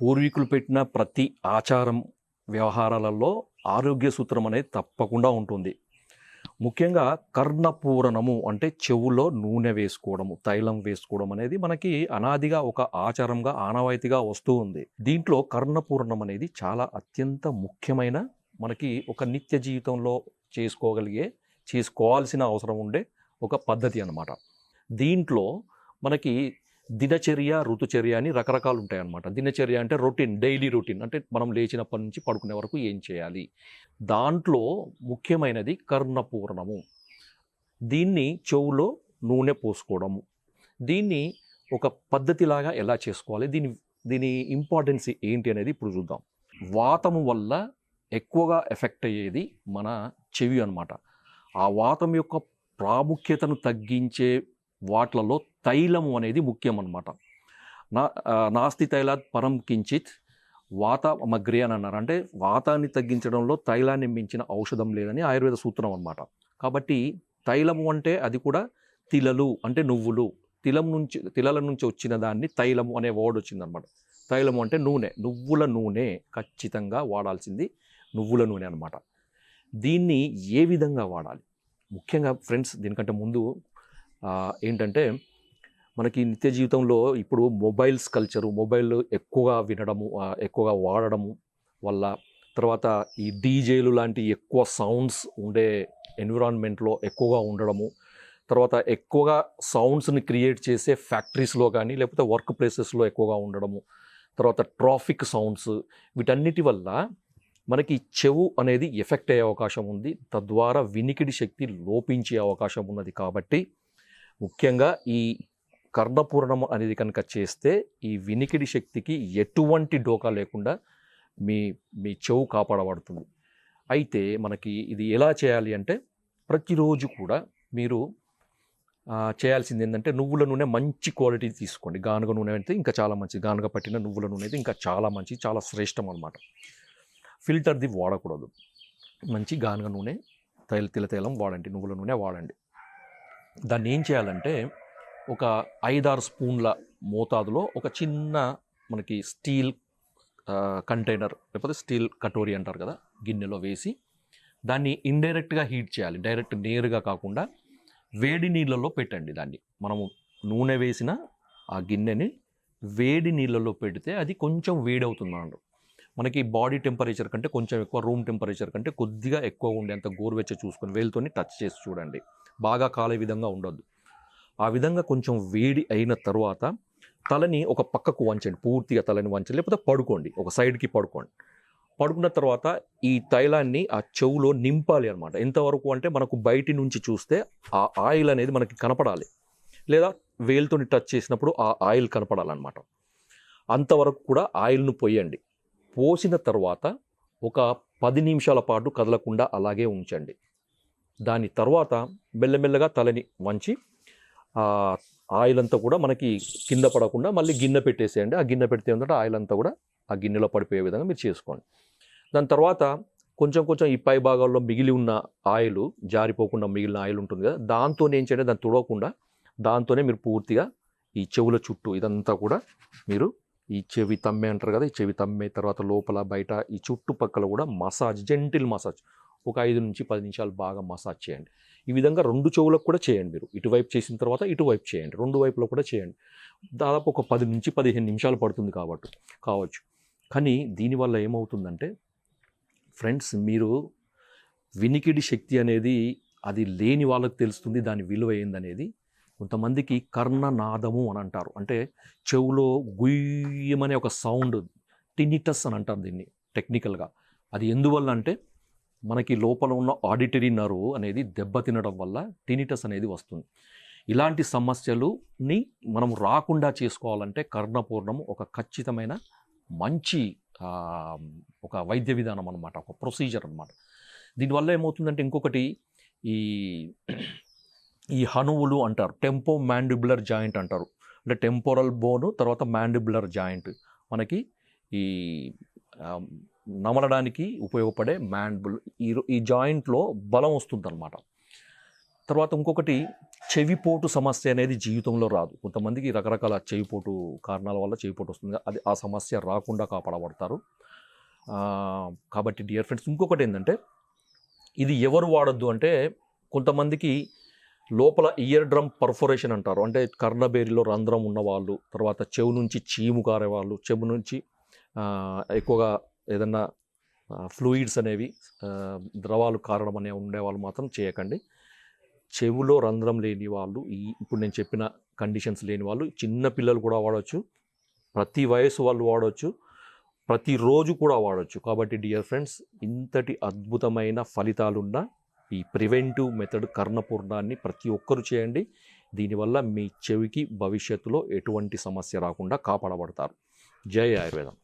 పూర్వీకులు పెట్టిన ప్రతి ఆచారం వ్యవహారాలలో ఆరోగ్య సూత్రం అనేది తప్పకుండా ఉంటుంది. ముఖ్యంగా కర్ణపూరణము అంటే చెవులో నూనె వేసుకోవడము తైలం వేసుకోవడం అనేది మనకి అనాదిగా ఒక ఆచారంగా ఆనవాయితీగా వస్తూ ఉంది. దీంట్లో కర్ణపూరణం అనేది చాలా అత్యంత ముఖ్యమైన మనకి ఒక నిత్య జీవితంలో చేసుకోగలిగే చేసుకోవాల్సిన అవసరం ఉండే ఒక పద్ధతి అన్నమాట. దీంట్లో మనకి దినచర్య ఋతుచర్య అని రకరకాలు ఉంటాయి అన్నమాట దినచర్య అంటే రొటీన్ డైలీ రొటీన్. అంటే మనం లేచినప్పటి నుంచి పడుకునే వరకు ఏం చేయాలి? దాంట్లో ముఖ్యమైనది కర్ణపూర్ణము. దీన్ని చెవులో నూనె పోసుకోవడము. దీన్ని ఒక పద్ధతిలాగా ఎలా చేసుకోవాలి? దీని దీని ఇంపార్టెన్స్ ఏంటి అనేది ఇప్పుడు చూద్దాం. వాతము వల్ల ఎక్కువగా ఎఫెక్ట్ అయ్యేది మన చెవి అనమాట ఆ వాతం యొక్క ప్రాముఖ్యతను తగ్గించే వాట్లలో తైలము అనేది ముఖ్యం అన్నమాట నా నాస్తి తైలాత్ పరం కించిత్ వాత మగ్రి అని అన్నారు. అంటే వాతాన్ని తగ్గించడంలో తైలాన్ని మించిన ఔషధం లేదని ఆయుర్వేద సూత్రం అన్నమాట. కాబట్టి తైలము అంటే అది కూడా తిలలు అంటే నువ్వులు. తిలం నుంచి తిలల నుంచి వచ్చిన దాన్ని తైలము అనే వర్డ్ వచ్చిందనమాట తైలము అంటే నూనె నువ్వుల నూనె ఖచ్చితంగా వాడాల్సింది నువ్వుల నూనె అనమాట దీన్ని ఏ విధంగా వాడాలి? ముఖ్యంగా ఫ్రెండ్స్ దీనికంటే ముందు ఏంటంటే మనకి నిత్య జీవితంలో ఇప్పుడు మొబైల్స్ కల్చరు మొబైల్ ఎక్కువగా వినడము ఎక్కువగా వాడడము వల్ల తర్వాత ఈ డీజేలు లాంటి ఎక్కువ సౌండ్స్ ఉండే ఎన్విరాన్మెంట్లో ఎక్కువగా ఉండడము తర్వాత ఎక్కువగా సౌండ్స్ని క్రియేట్ చేసే ఫ్యాక్టరీస్లో కానీ లేకపోతే వర్క్ ప్లేసెస్లో ఎక్కువగా ఉండడము తర్వాత ట్రాఫిక్ సౌండ్స్ వీటన్నిటి వల్ల మనకి చెవు అనేది ఎఫెక్ట్ అయ్యే అవకాశం ఉంది. తద్వారా వినికిడి శక్తి లోపించే అవకాశం ఉన్నది కాబట్టి ముఖ్యంగా ఈ కర్ణపూర్ణం అనేది కనుక చేస్తే ఈ వినికిడి శక్తికి ఎటువంటి డోకా లేకుండా మీ మీ చెవు కాపాడబడుతుంది. అయితే మనకి ఇది ఎలా చేయాలి అంటే ప్రతిరోజు కూడా మీరు చేయాల్సింది ఏంటంటే నువ్వుల నూనె మంచి క్వాలిటీ తీసుకోండి. గానుగ నూనె అయితే ఇంకా చాలా మంచిది. గానుగ పట్టిన నువ్వుల నూనె అయితే ఇంకా చాలా మంచిది. చాలా శ్రేష్టం అనమాట ఫిల్టర్ది వాడకూడదు. మంచి గానుగ నూనె తైల తిల తైలం వాడండి. నువ్వుల నూనె వాడండి. దాన్ని ఏం చేయాలంటే ఒక ఐదారు స్పూన్ల మోతాదులో ఒక చిన్న మనకి స్టీల్ కంటైనర్ లేకపోతే స్టీల్ కటోరీ అంటారు కదా గిన్నెలో వేసి దాన్ని ఇండైరెక్ట్గా హీట్ చేయాలి. డైరెక్ట్ నేరుగా కాకుండా వేడి నీళ్ళలో పెట్టండి దాన్ని. మనము నూనె వేసిన ఆ గిన్నెని వేడి నీళ్ళలో పెడితే అది కొంచెం వేడి అవుతుంది మనకి బాడీ టెంపరేచర్ కంటే కొంచెం ఎక్కువ రూమ్ టెంపరేచర్ కంటే కొద్దిగా ఎక్కువ ఉండేంత గోరువెచ్చ చూసుకొని వేలుతోని టచ్ చేసి చూడండి. బాగా కాలే విధంగా ఉండొద్దు. ఆ విధంగా కొంచెం వేడి అయిన తర్వాత తలని ఒక పక్కకు వంచండి. పూర్తిగా తలని వంచండి. లేకపోతే పడుకోండి. ఒక సైడ్కి పడుకోండి. పడుకున్న తర్వాత ఈ తైలాన్ని ఆ చెవులో నింపాలి అనమాట ఎంతవరకు అంటే మనకు బయటి నుంచి చూస్తే ఆ ఆయిల్ అనేది మనకి కనపడాలి. లేదా వేలుతోని టచ్ చేసినప్పుడు ఆ ఆయిల్ కనపడాలన్నమాట. అంతవరకు కూడా ఆయిల్ను పోయండి. పోసిన తర్వాత ఒక పది నిమిషాల పాటు కదలకుండా అలాగే ఉంచండి. దాని తర్వాత మెల్లమెల్లగా తలని వంచి ఆయిల్ అంతా కూడా మనకి కింద పడకుండా మళ్ళీ గిన్నె పెట్టేసేయండి. ఆ గిన్నె పెడితే ఏంటంటే ఆయిల్ అంతా కూడా ఆ గిన్నెలో పడిపోయే విధంగా మీరు చేసుకోండి. దాని తర్వాత కొంచెం కొంచెం ఈ పై భాగాల్లో మిగిలి ఉన్న ఆయిల్ జారిపోకుండా మిగిలిన ఆయిల్ ఉంటుంది కదా దాంతో ఏం చేయండి దాన్ని తుడవకుండా దాంతోనే మీరు పూర్తిగా ఈ చెవుల చుట్టూ ఇదంతా కూడా మీరు ఈ చెవి తమ్మే అంటారు కదా ఈ చెవి తమ్మే తర్వాత లోపల బయట ఈ చుట్టుపక్కల కూడా మసాజ్ జెంటిల్ మసాజ్ ఒక ఐదు నుంచి పది నిమిషాలు బాగా మసాజ్ చేయండి. ఈ విధంగా రెండు చెవులకు కూడా చేయండి మీరు. ఇటువైపు చేసిన తర్వాత ఇటువైపు చేయండి. రెండు వైపులో కూడా చేయండి. దాదాపు ఒక పది నుంచి పదిహేను నిమిషాలు పడుతుంది కాబట్టి కావచ్చు. కానీ దీనివల్ల ఏమవుతుందంటే ఫ్రెండ్స్ మీరు వినికిడి శక్తి అనేది అది లేని వాళ్ళకి తెలుస్తుంది. దాని విలువ ఏందనేది కొంతమందికి కర్ణనాదము అని అంటారు. అంటే చెవులో గుయ్యమనే ఒక సౌండ్ టినిటస్ అని అంటారు దీన్ని టెక్నికల్గా. అది ఎందువల్ల అంటే మనకి లోపల ఉన్న ఆడిటరీ నర్వ్ అనేది దెబ్బతినడం వల్ల టినిటస్ అనేది వస్తుంది. ఇలాంటి సమస్యలుని మనం రాకుండా చేసుకోవాలంటే కర్ణపూర్ణం ఒక ఖచ్చితమైన మంచి ఒక వైద్య విధానం అనమాట ఒక ప్రొసీజర్ అనమాట దీనివల్ల ఏమవుతుందంటే ఇంకొకటి ఈ ఈ హనువులు అంటారు టెంపో మ్యాండిబులర్ జాయింట్ అంటారు. అంటే టెంపోరల్ బోను తర్వాత మ్యాండిబులర్ జాయింట్. మనకి ఈ నమలడానికి ఉపయోగపడే మ్యాండ్బుల్ ఈ ఈ జాయింట్లో బలం వస్తుందన్నమాట. తర్వాత ఇంకొకటి చెవిపోటు సమస్య అనేది జీవితంలో రాదు. కొంతమందికి రకరకాల చెవిపోటు కారణాల వల్ల చెవిపోటు వస్తుంది. అది ఆ సమస్య రాకుండా కాపాడబడతారు. కాబట్టి డియర్ ఫ్రెండ్స్ ఇంకొకటి ఏంటంటే ఇది ఎవరు వాడద్దు అంటే కొంతమందికి లోపల ఇయర్ డ్రమ్ పర్ఫొరేషన్ అంటారు. అంటే కర్ణబేరిలో రంధ్రం ఉన్నవాళ్ళు తర్వాత చెవు నుంచి చీము కారే వాళ్ళు చెవు నుంచి ఎక్కువగా ఏదన్నా ఫ్లూయిడ్స్ అనేవి ద్రవాలు కారణం అనే ఉండేవాళ్ళు మాత్రం చేయకండి. చెవులో రంధ్రం లేని వాళ్ళు ఈ ఇప్పుడు నేను చెప్పిన కండిషన్స్ లేని వాళ్ళు చిన్న పిల్లలు కూడా వాడవచ్చు ప్రతి వయసు వాళ్ళు వాడవచ్చు ప్రతిరోజు కూడా వాడవచ్చు కాబట్టి డియర్ ఫ్రెండ్స్ ఇంతటి అద్భుతమైన ఫలితాలున్న ఈ ప్రివెంటివ్ మెథడ్ కర్ణపూర్ణాన్ని ప్రతి ఒక్కరూ చేయండి. దీనివల్ల మీ చెవికి భవిష్యత్తులో ఎటువంటి సమస్య రాకుండా కాపాడబడతారు. జై ఆయుర్వేదం.